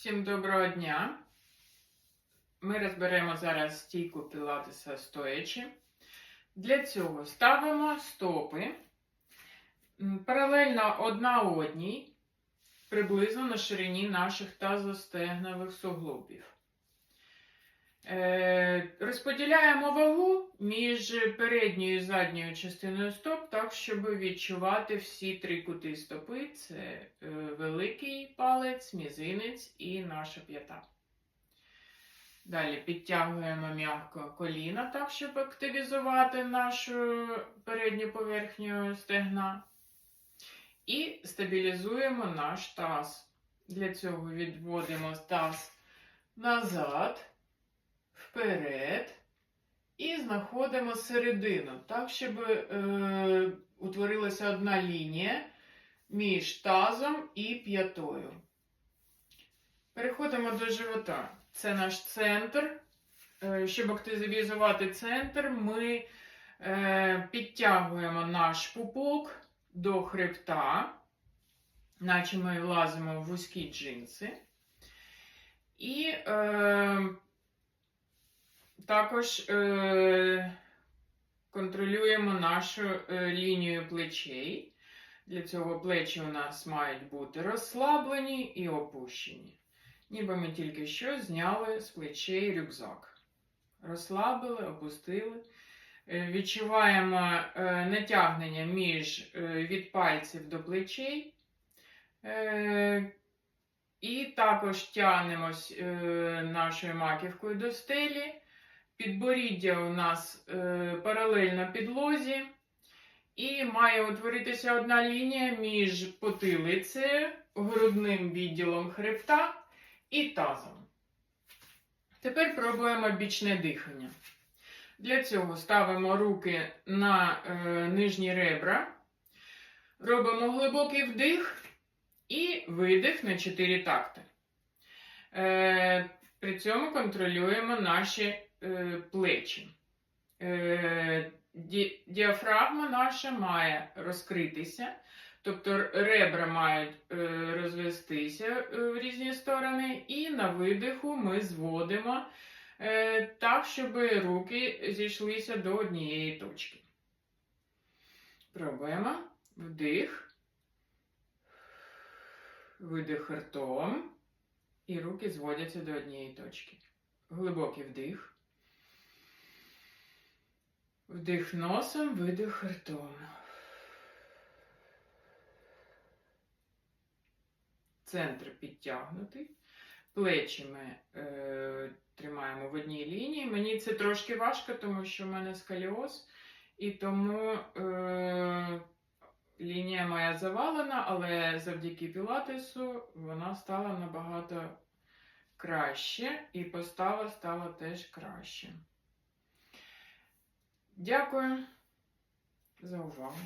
Всім доброго дня. Ми розберемо зараз стійку пілатеса стоячи. Для цього ставимо стопи паралельно одна одній, приблизно на ширині наших тазостегнових суглобів. Е, розподіляємо вагу між передньою і задньою частиною стоп, так, щоб відчувати всі три кути стопи: це е, великий палець, мізинець і наша п'ята. Далі підтягуємо м'яко коліна, так, щоб активізувати нашу передню поверхню стегна. І стабілізуємо наш таз. Для цього відводимо таз назад вперед і знаходимо середину, так, щоб е, утворилася одна лінія між тазом і п'ятою. Переходимо до живота. Це наш центр. Е, щоб активізувати центр, ми е, підтягуємо наш пупок до хребта, наче ми влазимо в вузькі джинси. І е, також е, контролюємо нашу е, лінію плечей. Для цього плечі у нас мають бути розслаблені і опущені. Ніби ми тільки що зняли з плечей рюкзак. Розслабили, опустили. Е, Відчуваємо е, натягнення між е, від пальців до плечей. І також тягнемось нашою маківкою до стелі. Підборіддя у нас е, паралельно підлозі. І має утворитися одна лінія між потилицею, грудним відділом хребта і тазом. Тепер пробуємо бічне дихання. Для цього ставимо руки на е, нижні ребра, робимо глибокий вдих і видих на 4 такти. Е, при цьому контролюємо наші плечі. Е, ді- діафрагма наша має розкритися, тобто ребра мають е, розвестися е, в різні сторони, і на видиху ми зводимо е, так, щоб руки зійшлися до однієї точки. Пробуємо. Вдих. Видих ртом. І руки зводяться до однієї точки. Глибокий вдих. Вдих носом, видих ртом. Центр підтягнутий. Плечі ми е, тримаємо в одній лінії. Мені це трошки важко, тому що в мене сколіоз, і тому е, лінія моя завалена, але завдяки пілатесу вона стала набагато краще, і постава стала теж краще. Дякую за увагу.